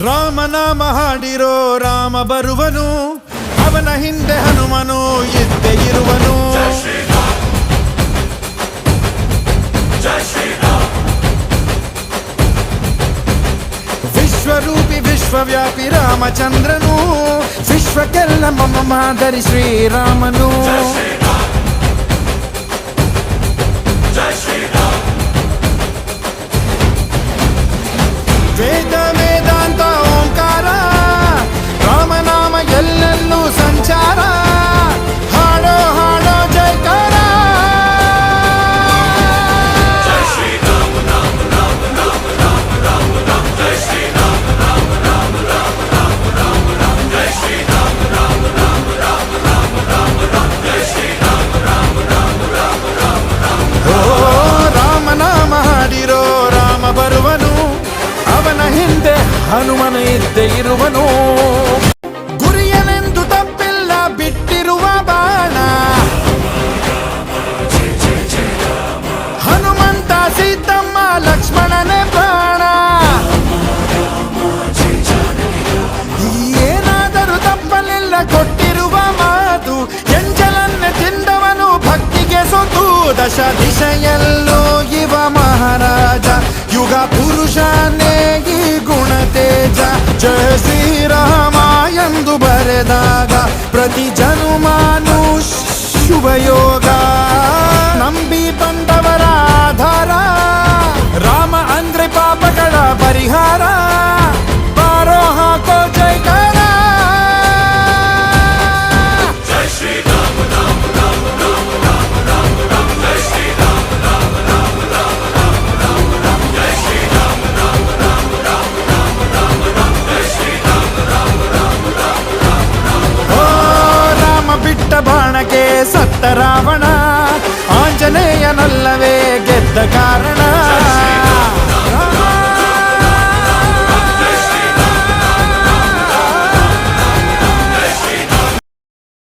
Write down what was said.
ರಾಮನಾಮ ಹಾಡಿರೋ ರಾಮ ಬರುವನು ಅವನ ಹಿಂದೆ ಹನುಮನು ಇದ್ದೇ ಇರುವನು ವಿಶ್ವರೂಪಿ ವಿಶ್ವವ್ಯಾಪಿ ರಾಮಚಂದ್ರನು ವಿಶ್ವಕ್ಕೆಲ್ಲ ಮಮ ಮಾದರಿ ಶ್ರೀರಾಮನು దశ దిశయల్లో ఇవ మహారాజ యుగ పురుషానే ఈ గుణ తేజ జయ శ్రీరామాయందు బరదాగా ప్రతి జనుమాను శుభయోగా నంబి పండవరాధారా రామ అంద్రి పాపకడ పరిహారా. ಕಾರಣಕ್ಕೆ ಸತ್ತ ರಾವಣ ಆಂಜನೇಯನಲ್ಲವೇ ಗೆದ್ದ ಕಾರಣ.